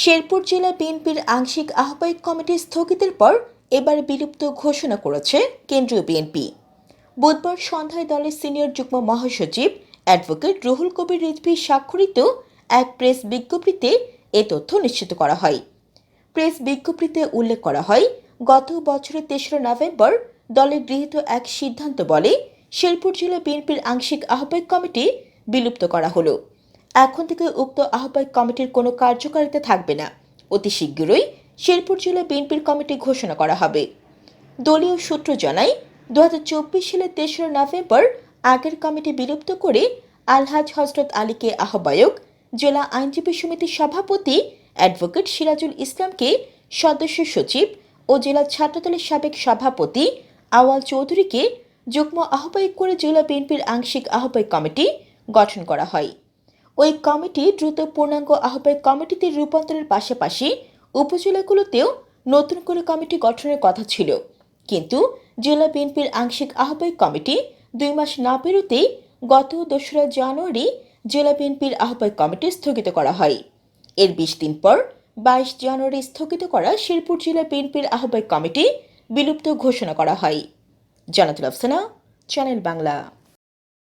শেরপুর জেলা বিএনপির আংশিক আহ্বায়ক কমিটি স্থগিতের পর এবার বিলুপ্ত ঘোষণা করেছে কেন্দ্রীয় বিএনপি। বুধবার সন্ধ্যায় দলের সিনিয়র যুগ্ম মহাসচিব অ্যাডভোকেট রুহুল কবির রিজভি স্বাক্ষরিত এক প্রেস বিজ্ঞপ্তিতে এ তথ্য নিশ্চিত করা হয়। প্রেস বিজ্ঞপ্তিতে উল্লেখ করা হয়, গত বছরের তেসরা নভেম্বর দলে গৃহীত এক সিদ্ধান্ত বলে শেরপুর জেলা বিএনপির আংশিক আহ্বায়ক কমিটি বিলুপ্ত করা হলো। এখন থেকে উক্ত আহ্বায়ক কমিটির কোনো কার্যকারিতা থাকবে না। অতি শীঘ্রই শেরপুর জেলা বিএনপির কমিটি ঘোষণা করা হবে। দলীয় সূত্র জানায় দু হাজার চব্বিশ সালের তেসরা নভেম্বর আগের কমিটি বিলুপ্ত করে আলহাজ হজরত আলীকে আহ্বায়ক, জেলা আইনজীবী সমিতির সভাপতি অ্যাডভোকেট সিরাজুল ইসলামকে সদস্য সচিব ও জেলা ছাত্রদলের সাবেক সভাপতি আওয়াল চৌধুরীকে যুগ্ম আহ্বায়ক করে জেলা বিএনপির আংশিক আহ্বায়ক কমিটি গঠন করা হয়। ওই কমিটি দ্রুত পূর্ণাঙ্গ আহ্বায়ক কমিটিতে রূপান্তরের পাশাপাশি উপজেলাগুলোতেও নতুন করে কমিটি গঠনের কথা ছিল। কিন্তু জেলা বিএনপির আংশিক আহ্বায়ক কমিটি দুই মাস না পেরোতেই গত দোসরা জানুয়ারি জেলা বিএনপির আহ্বায়ক কমিটি স্থগিত করা হয়। এর বিশ দিন পর বাইশ জানুয়ারি স্থগিত করা শেরপুর জেলা বিএনপির আহ্বায়ক কমিটি বিলুপ্ত ঘোষণা করা হয়। জানাতুল আফসানা, চ্যানেল বাংলা।